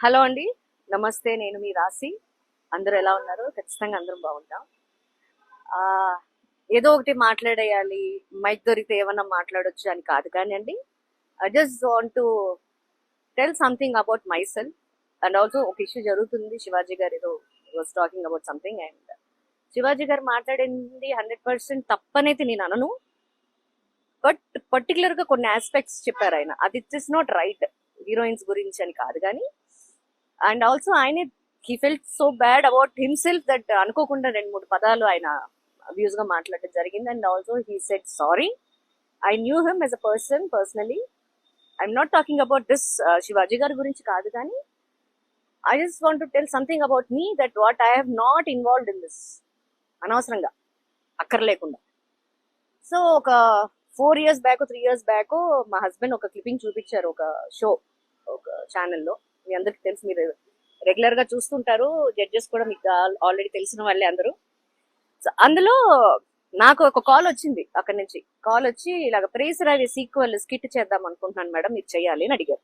Hello అండి. నమస్తే నేను మీ రాశి. అందరూ ఎలా ఉన్నారు ఖచ్చితంగా అందరం బాగుంటాం. ఏదో ఒకటి మాట్లాడేయాలి. మైక్ దొరికితే ఏమన్నా మాట్లాడొచ్చు అని కాదు కానీ అండి I just want to tell something about myself and also ఒక ఇష్యూ జరుగుతుంది. శివాజీ గారు ఏదో was talking about something and Shivaji garu మాట్లాడింది హండ్రెడ్ పర్సెంట్ తప్పనైతే నేను అనను. బట్ పర్టికులర్గా కొన్ని ఆస్పెక్ట్స్ చెప్పారు ఆయన. అది it is not right heroines గురించి అని కాదు కానీ అండ్ ఆల్సో ఆయన he felt so bad about himself that అనుకోకుండా రెండు మూడు పదాలు ఆయన అబ్యూస్గా మాట్లాడటం జరిగింది. And also he said sorry I knew him as a person personally I'm not talking about this Shivaji గారి గురించి కాదు కానీ I just want to tell something about me that what I have not involved in this అనవసరంగా అక్కర్లేకుండా. So ఒక four years back three years back మా husband ఒక clipping చూపించారు ఒక షో ఒక ఛానల్లో మీ అందరికి తెలుసు మీరు రెగ్యులర్గా చూస్తుంటారు. జడ్జెస్ కూడా మీకు ఆల్రెడీ తెలిసిన వాళ్ళే అందరూ. సో అందులో నాకు ఒక కాల్ వచ్చింది అక్కడి నుంచి. కాల్ వచ్చి ఇలాగ ప్రేస్ రవి సీక్వెల్ స్కిట్ చేద్దాం అనుకుంటున్నాను మేడం మీరు చేయాలి అని అడిగారు.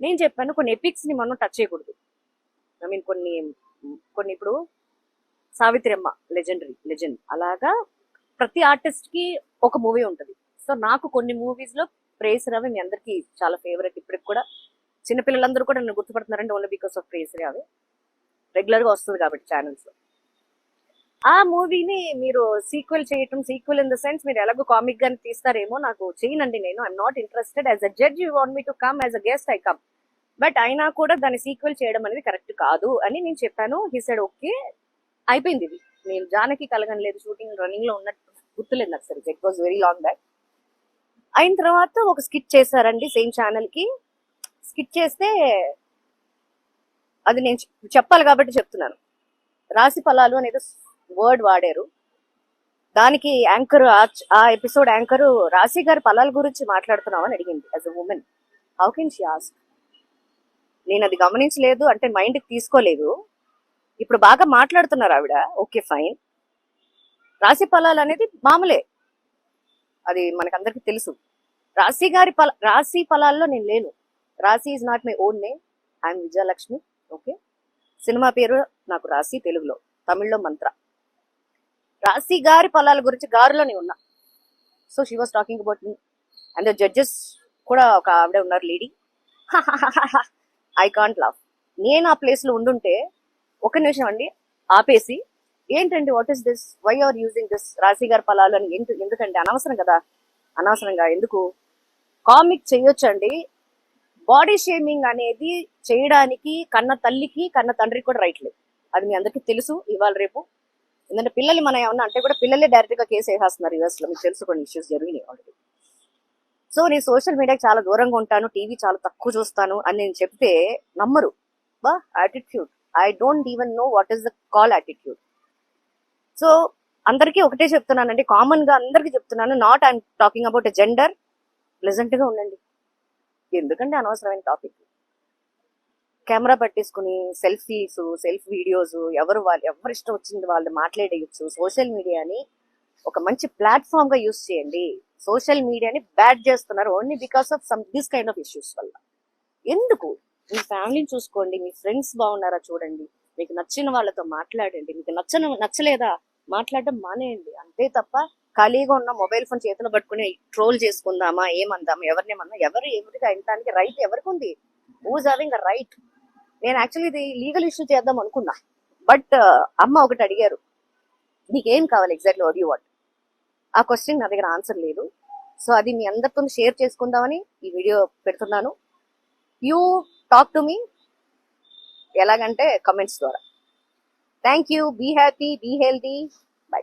నేను చెప్పాను కొన్ని ఎపిక్స్ని మనం టచ్ చేయకూడదు. ఐ మీన్ కొన్ని కొన్ని ఇప్పుడు సావిత్రి అమ్మ లెజెండరీ లెజెండ్ అలాగా ప్రతి ఆర్టిస్ట్కి ఒక మూవీ ఉంటుంది. సో నాకు కొన్ని మూవీస్లో ప్రేస్ రవి మీ అందరికి చాలా ఫేవరెట్ ఇప్పటికి కూడా. చిన్నపిల్లలందరూ కూడా నన్ను గుర్తుపడుతున్నారండి ఓన్లీ బికాస్ ఆఫ్ ప్రేస్ అవి. రెగ్యులర్గా వస్తుంది కాబట్టి ఛానల్స్ ఆ మూవీని మీరు సీక్వెల్ చేయటం సీక్వెల్ ఇన్ ద సెన్స్ మీరు ఎలాగో కామిక్ గాని తీస్తారేమో నాకు చేయనండి నేను. I'm not interested as a judge you want me to come as a guest I come but అయినా కూడా దాన్ని సీక్వెల్ చేయడం అనేది కరెక్ట్ కాదు అని నేను చెప్పాను. హీ సెడ్ ఓకే అయిపోయింది ఇది. నేను జానకి కలగని లేదు షూటింగ్ రన్నింగ్లో ఉన్నట్టు గుర్తులేదు నాకు సరిగ్గా. It was very long back అయిన తర్వాత ఒక స్కిట్ చేశారండి సేమ్ ఛానల్కి. స్కిట్ చేస్తే అది నేను చెప్పాలి కాబట్టి చెప్తున్నాను. రాశి ఫలాలు అనేది వర్డ్ వాడారు. దానికి యాంకర్ ఆ ఎపిసోడ్ యాంకర్ రాశి గారి ఫలాల గురించి మాట్లాడుతున్నామని అని అడిగింది as a woman how can she ask నేను అది గమనించలేదు అంటే మైండ్కి తీసుకోలేదు. ఇప్పుడు బాగా మాట్లాడుతున్నారు ఆవిడ. ఓకే ఫైన్ రాశి ఫలాలు అనేది మామూలే. అది మనకందరికీ తెలుసు. రాశి గారి ఫల రాశి ఫలాల్లో నేను లేను. Raasi is not my own name I'm Vijayalakshmi okay cinema పేరు నాకు రాశి తెలుగులో తమిళ్ళో మంత్ర. రాశి గారి ఫలాల గురించి గారిలోనే ఉన్నా. So she was talking about me and judges కూడా ఒక ఆవిడ ఉన్నారు లేడీ ఐ కాంట్ లవ్ నేను ఆ ప్లేస్లో ఉండుంటే ఒక నిమిషం అండి ఆపేసి ఏంటండి what is this why are using this Raasi గారి ఫలాలు అని ఎందుకంటే అనవసరం కదా? అనవసరంగా ఎందుకు? కామిక్ చేయొచ్చండి బాడీ షేమింగ్ అనేది చేయడానికి కన్న తల్లికి కన్న తండ్రికి కూడా రైట్ లేదు. అది మీ అందరికీ తెలుసు. ఇవాళ రేపు ఎందుకంటే పిల్లలు మనం ఏమన్నా అంటే కూడా పిల్లలే డైరెక్ట్గా కేసు వేసేస్తున్నారు యూఎస్లో మీకు తెలుసు కొన్ని ఇష్యూస్ జరిగినాయి ఆల్రెడీ సో నేను సోషల్ మీడియాకి చాలా దూరంగా ఉంటాను. టీవీ చాలా తక్కువ చూస్తాను అని నేను చెప్తే నమ్మరు. బా attitude I don't even know what is the call attitude so అందరికీ ఒకటే చెప్తున్నానండి. కామన్గా అందరికీ చెప్తున్నాను. Not I'm talking about a gender ప్లెజెంట్గా ఉండండి. ఎందుకంటే అనవసరమైన టాపిక్. కెమెరా పట్టేసుకుని సెల్ఫీస్ సెల్ఫ్ వీడియోస్ ఎవరు వాళ్ళు ఎవరు ఇష్టం వచ్చింది వాళ్ళు మాట్లాడేయచ్చు. సోషల్ మీడియాని ఒక మంచి ప్లాట్ఫామ్గా యూస్ చేయండి. సోషల్ మీడియాని బ్యాడ్ చేస్తున్నారు only because of some this kind of issues వల్ల. ఎందుకు? మీ ఫ్యామిలీని చూసుకోండి మీ ఫ్రెండ్స్ బాగున్నారా చూడండి. మీకు నచ్చిన వాళ్ళతో మాట్లాడండి. మీకు నచ్చని నచ్చలేదా? మాట్లాడడం మానేయండి. అంతే తప్ప ఖాళీగా ఉన్న మొబైల్ ఫోన్ చేతిలో పట్టుకుని ట్రోల్ చేసుకుందామా ఏమందామా ఎవరినేమన్నా ఎవరు ఎవరికి అయినడానికి రైట్ ఎవరికి ఉంది? హూజ్ హావింగ్ అ రైట్ నేను యాక్చువల్లీ ఇది లీగల్ ఇష్యూ చేద్దాం అనుకున్నా. బట్ uh, అమ్మ ఒకటి అడిగారు నీకేం కావాలి ఎగ్జాక్ట్లీ ఆడియో వాట్ ఆ క్వశ్చన్ నా దగ్గర ఆన్సర్ లేదు. సో అది మీ అందరితో షేర్ చేసుకుందామని ఈ వీడియో పెడుతున్నాను. యూ టాక్ టు మీ ఎలాగంటే కమెంట్స్ ద్వారా. Thank you be happy be healthy bye